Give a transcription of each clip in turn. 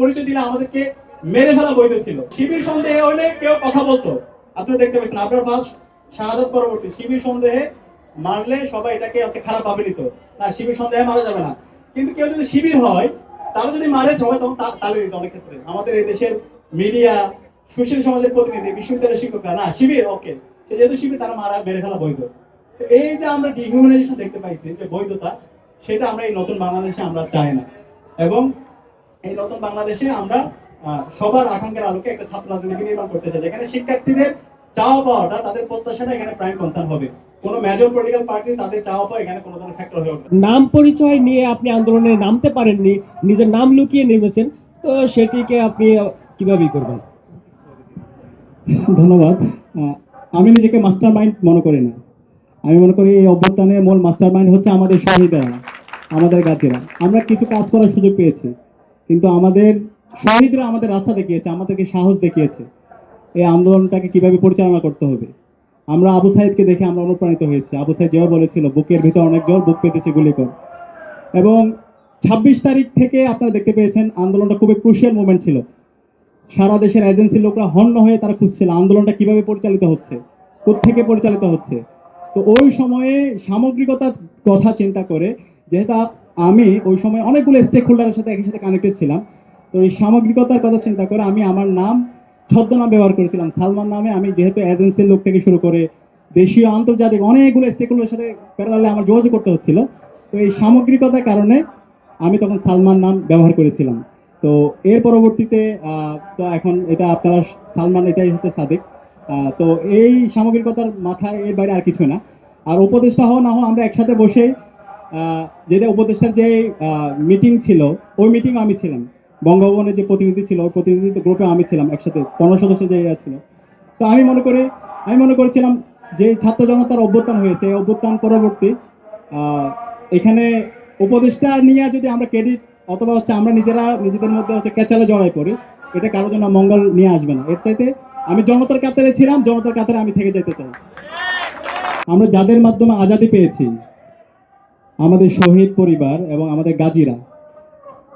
পরিচয় দিলে আমাদেরকে মেরে ফেলা বৈধ ছিল। শিবির সন্দেহে হলে কেউ কথা বলতো। আপনারা দেখতে পাচ্ছেন আপনার ফার্স্ট শাহাদাত পরবর্তী। শিবির সন্দেহে মারলে সবাই এটাকে হচ্ছে খারাপ ভাবে নিত। না, শিবির সন্দেহে মারা যাবে না। কিন্তু কেউ যদি শিবির হয়, তারা যদি মারে সবাই তখন তা- তালে দিত অনেক ক্ষেত্রে। আমাদের এই দেশের মিডিয়া, সুশীল সমাজের প্রতিনিধি, বিশ্ববিদ্যালয়ের শিক্ষকরা, না, শিবির, ওকে। সে যেহেতু শিবির, তারা মারা, মেরে ফেলা বৈধ। এই যে আমরা ডিহিউম্যানাইজেশন দেখতে পাইছি, যে বৈধতা, সেটা আমরা এই নতুন বাংলাদেশে আমরা চাই না। এবং এই নতুন বাংলাদেশে আমরা সবার আকাঙ্ক্ষার আলোকে একটা ছাত্র রাজনীতি নির্মাণ করতে চাই যেখানে শিক্ষার্থীদের চাওয়া পাওয়াটা তাদের প্রত্যাশাটা এখানে প্রাইম কনসার্ন হবে। কোনো মেজর পলিটিক্যাল পার্টি তাদের চাওয়া পাওয়া এখানে কোনো ধরনের ফ্যাক্টর হয়ে উঠবে নাম পরিচয় নিয়ে আপনি আন্দোলনে নামতে পারেননি নিজের নাম লুকিয়ে নেমেছেন তো সেটিকে আপনি কীভাবে করবেন? ধন্যবাদ। আহ, আমি নিজেকে মাস্টার মাইন্ড মনে করি না। আমি মনে করি এই অভ্যুত্থানের মূল মাস্টার মাইন্ড হচ্ছে আমাদের শহীদরা আমাদের গাছেরা আমরা কিছু কাজ করার সুযোগ পেয়েছি। কিন্তু আমাদের শহীদরা আমাদের রাস্তা দেখিয়েছে, আমাদেরকে সাহস দেখিয়েছে। এই আন্দোলনটাকে কীভাবে পরিচালনা করতে হবে? আমরা আবু সাইদকে দেখে আমরা অনুপ্রাণিত হয়েছি। আবু সাইদ যেভাবে বলেছিল, বুকের ভিতর অনেক জোর, বুক পেতেছে গুলি কর এবং ছাব্বিশ তারিখ থেকে আপনারা দেখতে পেয়েছেন, আন্দোলনটা খুবই ক্রুশিয়াল মুভমেন্ট ছিল। সারা দেশের এজেন্সির লোকরা হন্য হয়ে তারা খুঁজছিল, আন্দোলনটা কীভাবে পরিচালিত হচ্ছে থেকে পরিচালিত হচ্ছে। তো ওই সময়ে সামগ্রিকতার কথা চিন্তা করে, যেহেতু আমি ওই সময় অনেকগুলো স্টেক হোল্ডারের সাথে একই সাথে কানেক্টেড ছিলাম। তো এই সামগ্রিকতার কথা চিন্তা করে আমি আমার নাম, ছদ্মনাম ব্যবহার করেছিলাম। সালমান নামে আমি যেহেতু এজেন্সির লোক থেকে শুরু করে দেশীয়, আন্তর্জাতিক অনেকগুলো স্টেক হোল্ডারের সাথে প্যারালালে আমার যোগাযোগ করতে হচ্ছিল। তো এই সামগ্রিকতার কারণে আমি তখন সালমান নাম ব্যবহার করেছিলাম। তো এর পরবর্তীতে তো এখন এটা আপনারা সালমান, এটাই হচ্ছে সাদিক। তো এই সামগ্রিকতার মাথায় এর বাইরে আর কিছু না। আর উপদেষ্টা হও না হও আমরা একসাথে বসে যেটা উপদেষ্টার যে মিটিং ছিল, ওই মিটিং আমি ছিলাম। বঙ্গভবনের যে প্রতিনিধি ছিল, ওই প্রতিনিধি গ্রুপে আমি ছিলাম একসাথে পনেরো সদস্য যে ছিল। তো আমি মনে করি, আমি মনে করেছিলাম যে ছাত্র জনতার অভ্যুত্থান হয়েছে। অভ্যুত্থান পরবর্তী এখানে উপদেষ্টা নিয়ে যদি আমরা ক্রেডিট অথবা হচ্ছে আমরা নিজেরা, নিজেদের মধ্যে হচ্ছে ক্যাচালে জড়াই করি, এটা কারোর জন্য মঙ্গল নিয়ে আসবে না। এর চাইতে আমি জনতার কাতারে ছিলাম, জনতার কাতারে আমি থেকে যেতে চাই। আমরা যাদের মাধ্যমে আজাদি পেয়েছি আমাদের শহীদ পরিবার এবং আমাদের গাজীরা।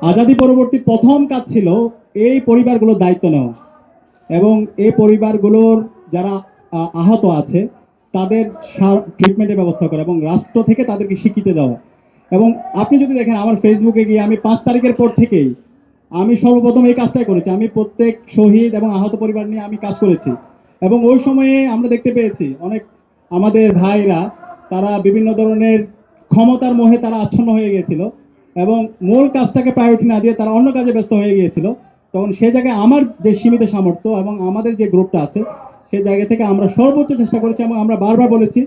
আজাদি পরবর্তী প্রথম কাজ ছিল এই পরিবারগুলোর দায়িত্ব নেওয়া। এবং এই পরিবারগুলোর যারা আহত আছে, তাদের ট্রিটমেন্টের ব্যবস্থা করা এবং রাষ্ট্র থেকে তাদেরকে স্বীকৃতি দেওয়া। এবং আপনি যদি দেখেন আমার ফেসবুকে গিয়ে আমি পাঁচ তারিখের পর থেকেই আমি সর্বপ্রথম এই কাজটাই করেছি। আমি প্রত্যেক শহীদ এবং আহত পরিবার নিয়ে আমি কাজ করেছি। এবং ওই সময়ে আমরা দেখতে পেয়েছি অনেক আমাদের ভাইরা, তারা বিভিন্ন ধরনের ক্ষমতার মোহে তারা আচ্ছন্ন হয়ে গিয়েছিল এবং মূল কাজটাকে প্রায়োরিটি না দিয়ে তারা অন্য কাজে ব্যস্ত হয়ে গিয়েছিল। তখন সেই জায়গায় আমার যে সীমিত সামর্থ্য এবং আমাদের যে গ্রুপটা আছে সেই জায়গা থেকে আমরা সর্বোচ্চ চেষ্টা করেছি এবং আমরা বারবার বলেছি,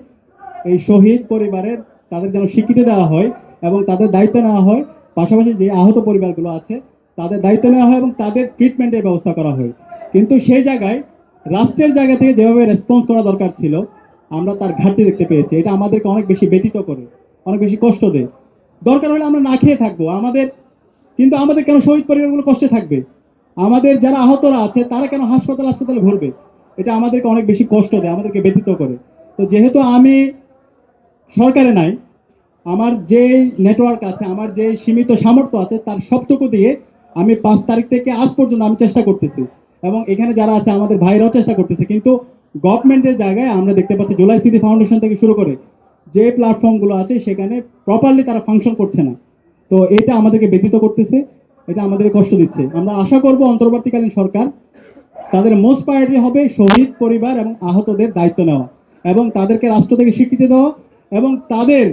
এই শহীদ পরিবারের তাদের যেন স্বীকৃতি দেওয়া হয় এবং তাদের দায়িত্ব নেওয়া হয়। পাশাপাশি যে আহত পরিবারগুলো আছে, তাদের দায়িত্ব নেওয়া হয় এবং তাদের ট্রিটমেন্টের ব্যবস্থা করা হয়। কিন্তু সেই জায়গায়, রাষ্ট্রের জায়গা থেকে যেভাবে রেসপন্স করা দরকার ছিল, আমরা তার ঘাটতি দেখতে পেয়েছি। এটা আমাদেরকে অনেক বেশি ব্যতীত করে। অনেক বেশি কষ্ট দেয়। দরকার হলে আমরা না খেয়ে থাকব। আমাদের কিন্তু আমাদের কেন শহীদ পরিবারগুলো কষ্টে থাকবে? আমাদের যারা আহতরা আছে, তারা কেন হাসপাতাল হাসপাতালে ঘুরবে এটা আমাদেরকে অনেক বেশি কষ্ট দেয়, আমাদেরকে ব্যতীত করে। তো যেহেতু আমি সরকারে নাই, আমার যে নেটওয়ার্ক আছে, আমার যে সীমিত সামর্থ্য আছে, তার সবটুকু দিয়ে আমি পাঁচ তারিখ থেকে আজ পর্যন্ত আমি চেষ্টা করতেছি। এবং এখানে যারা আছে, আমাদের ভাইরাও চেষ্টা করতেছে। কিন্তু গভর্নমেন্টের জায়গায় আমরা দেখতে পাচ্ছি, জুলাই সিটি ফাউন্ডেশন থেকে শুরু করে যে প্ল্যাটফর্মগুলো আছে সেখানে প্রপারলি তারা ফাংশন করছে না। তো এটা আমাদেরকে ব্যতীত করতেছে, এটা আমাদের কষ্ট দিচ্ছে। আমরা আশা করব অন্তর্বর্তীকালীন সরকার তাদের মোস্ট প্রায়োরিটি হবে শহীদ পরিবার এবং আহতদের দায়িত্ব নেওয়া এবং তাদেরকে রাষ্ট্র থেকে স্বীকৃতি দেওয়া এবং তাদের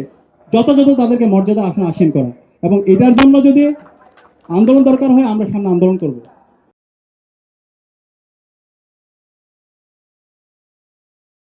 যথাযথ তাদেরকে মর্যাদা আসন আসীন করা। এবং এটার জন্য যদি আন্দোলন দরকার হয়, আমরা সামনে আন্দোলন করব।